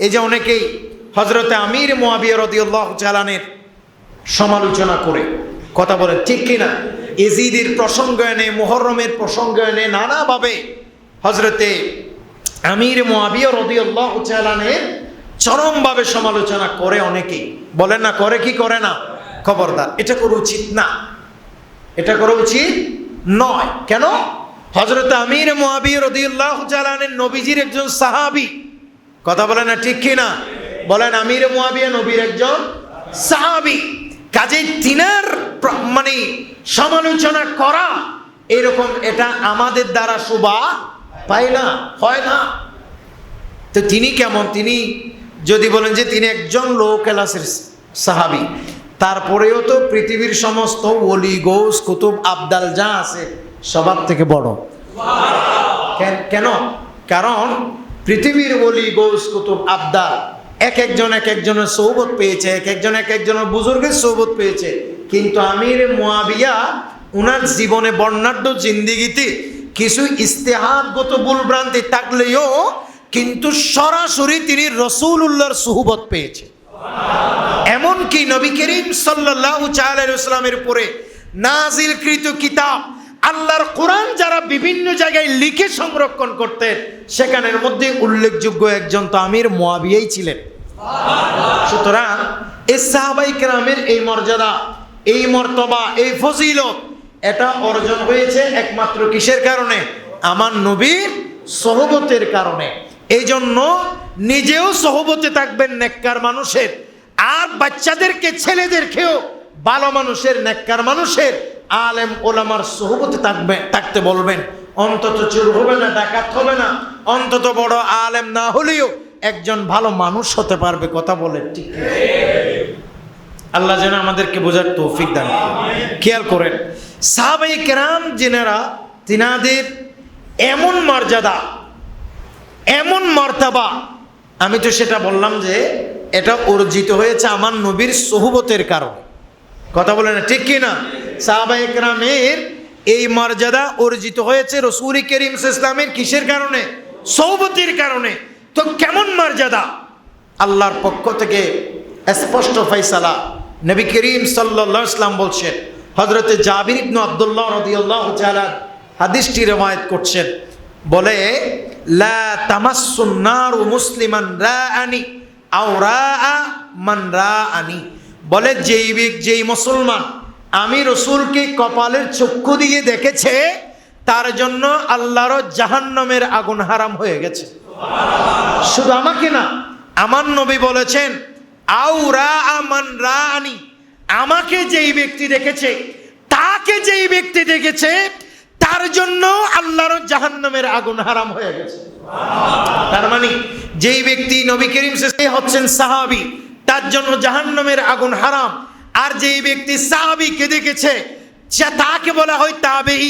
এই যে অনেকেই হজরতে আমির মোয়াবিয়া রদিউল্লাহ চালানের সমালোচনা করে, কথা বলে, ঠিক কিনা? এজিদের প্রসঙ্গ এনে মোহরমের প্রসঙ্গ এনে নানাভাবে হজরতে আমির মোয়াবিয়া রদিউল্লাহ চালানের চরমভাবে সমালোচনা করে অনেকেই। বলেন না, করে কি, করে না? খবরদার, এটা করা উচিত না। এটা করা উচিত নয়। কেন? হজরত আমির মহাবীর রদিউল্লাহ জালানের নবীজির একজন সাহাবি কথা বলেন না ঠিক কিনা? বলেন আমির মহাবিয়া নবীর একজন সাহাবি। কাজে তিনার মানে সমালোচনা করা এরকম এটা আমাদের দ্বারা শোভা পায় না, হয় না। তো তিনি কেমন? তিনি যদি বলেন যে তিনি একজন লো ক্লাসের সাহাবি, তারপরেও তো পৃথিবীর সমস্ত ওলি, গৌস, কুতুব, আবদাল যা আছে, সবার থেকে বড়। কেন? কারণ পৃথিবীর বলি গৌস, কুতুব আবদাল এক একজন, এক একজনের সৌবত পেয়েছে, এক একজন, এক একজনের বুজুর্গের সৌবত পেয়েছে। কিন্তু আমির মোয়াবিয়া উনার জীবনে বর্ণাঢ্য জিন্দিগিতে কিছু ইস্তেহাদগত ভুলভ্রান্তি থাকলেও কিন্তু সরাসরি তিনি রসুল উল্লাহর সুহবত পেয়েছে। এমনকি নবী করিম সাল্লাল্লাহু ইসলামের উপরে নাজিলকৃত কিতাব আল্লাহর কোরআন যারা বিভিন্ন জায়গায় লিখে সংরক্ষণ করতেন সেখানের মধ্যে উল্লেখযোগ্য একজন তো আমির মোয়াবিয়াই ছিলেন। সুতরাং এই সাহাবাই কেরামের এই মর্যাদা, এই মর্তবা, এই ফজিলত, এটা অর্জন হয়েছে একমাত্র কিসের কারণে? আমার নবীর সহবতের কারণে। এই জন্য নিজেও সহবতে থাকবেন নেককার মানুষের। আর বাচ্চাদেরকে, ছেলেদেরকেও ভালো মানুষের, নেককার মানুষের আলেম ওলামার সহবতে থাকবে, থাকতে বলবেন, অন্তত চুর হবে না, ডাকাত হবে না, অন্তত বড় আলেম না হলেও একজন ভালো মানুষ হতে পারবে, কথা বলেন ঠিক? আল্লাহ যেন আমাদেরকে বোঝার তৌফিক দান। খেয়াল করেন সাহাবাই কেরাম জেনারা তিনাদের এমন মর্যাদা, এমন মর্তাবা, আমি তো সেটা বললাম যে এটা অর্জিত হয়েছে আমার নবীর সহুবতের কারণে কথা বলে না, ঠিক কি না সাহাবাই কেরামের এই মর্যাদা অর্জিত হয়েছে রসুল করিম ইসলামের কিসের কারণে? সৌবতির কারণে। তো কেমন মর্যাদা? আল্লাহর পক্ষ থেকে স্পষ্ট ফয়সালা নবী করিম সাল্লাল্লাহু ইসলাম বলছেন হজরতে জাবির ইবনু আব্দুল্লাহ রাদিয়াল্লাহু তাআলা হাদিসটি রওয়ায়াত করছেন। বলে, লা তামাসসুন নারু মুসলিমান রাআনি আও রাআ মান রাআনি। বলে, যেই যেই মুসলমান আমি রসুলকে কপালের চক্ষু দিয়ে দেখেছে, তার জন্য আল্লাহর জাহান্নামের আগুন হারাম হয়ে গেছে। শুধু আমাকে না, আমার নবী বলেছেন আউ রা আমান রা আনি আমাকে যেই ব্যক্তি দেখেছে, তাকে যেই ব্যক্তি দেখেছে, তার জন্য আল্লাহর জাহান্নামের আগুন হারাম হয়ে গেছে। তার মানে যেই ব্যক্তি নবী করিম সে হচ্ছেন সাহাবি, তার জন্য জাহান্নামের আগুন হারাম। আর যেই ব্যক্তি সাহাবিকে দেখেছে, সে তাকে বলা হয় তাবেই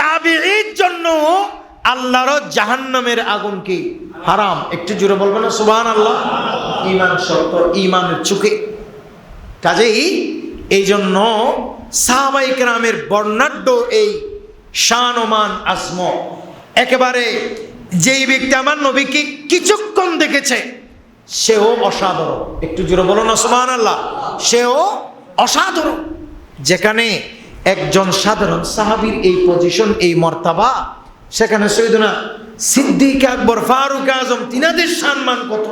তাবেইর জন্য আল্লাহর জাহান্নামের আগুন কি? হারাম। একটু জুড়ে বলবেন না? সুবহান আল্লাহ ইমান শর্ত ইমানের চুকে কাজেই এই জন্য সাহাবাই রামের বর্ণাঢ্য এই শানমান আজম। একেবারে যেই ব্যক্তি আমার নবীকে কিছুক্ষণ দেখেছে, সেও অসাধারণ। একটু জোরে বলো না? সুবহান আল্লাহ সেও অসাধারণ। যেখানে একজন সাধারণ সাহাবির এই পজিশন এই মর্তাবা, সেখানে সৈদনা সিদ্দিক আকবর, ফারুক আজম, তিনাদের সম্মান কত?